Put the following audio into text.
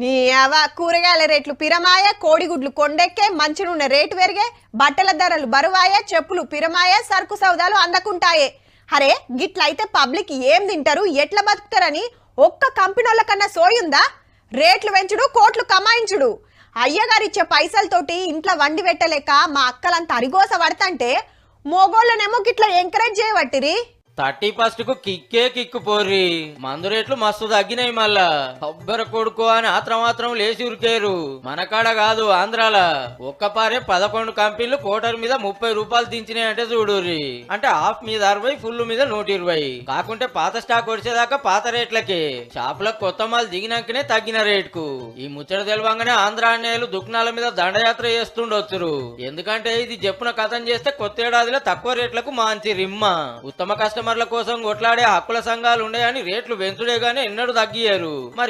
నీ అవ కూరగాయల రేట్లు పిరమాయ కోడిగుడ్లు కొండెక్కే మంచినున్న రేటు పెరిగే బట్టల ధరలు బరువాయ చెప్పులు పిరమాయ సరుకు సౌదాలు అందకుంటాయే. అరే గిట్లయితే పబ్లిక్ ఏం తింటారు ఎట్లా బతుకుతారని ఒక్క కంపెనీల కన్నా సోయుందా? రేట్లు పెంచుడు కోట్లు కమాయించుడు. అయ్యగారిచ్చే పైసలతోటి ఇంట్లో వండి పెట్టలేక మా అక్కలంతా అరిగోస పడతంటే మోగోళ్ళనేమో గిట్లా ఎంకరేజ్ చేయబట్టిరి. థర్టీ ఫస్ట్కు కిక్కే కిక్కు పోర్రి. మందు రేట్లు మస్తు తగ్గినాయి మళ్ళా. కొబ్బరి కొడుకు అని ఆత్రం మాత్రం లేచి ఉరికేరు. మనకాడ కాదు ఆంధ్రాల. ఒక్కపారే పదకొండు కంపెనీలు కోటర్ మీద ముప్పై రూపాయలు దించినాయి అంటే చూడుర్రి. అంటే హాఫ్ మీద అరవై ఫుల్ మీద నూట ఇరవై. కాకుంటే పాత స్టాక్ వచ్చేదాకా పాత రేట్లకే. షాపులకు కొత్త మాల్ దిగినాకనే తగ్గిన రేటుకు. ఈ ముచ్చట తెలవంగానే ఆంధ్ర అన్నయ్యలు దుకాణాల మీద దండయాత్ర చేస్తుండొచ్చురు. ఎందుకంటే ఇది చెప్పున కథం చేస్తే కొత్త ఏడాదిలో తక్కువ రేట్లకు మాంచి రిమ్మ ఉత్తమ కష్టం కస్టమర్ల కోసం కొట్లాడే హక్కుల సంఘాలు ఉన్నాయని రేట్లు పెంచుడే గానీ ఎన్నడూ తగ్గియారు మరి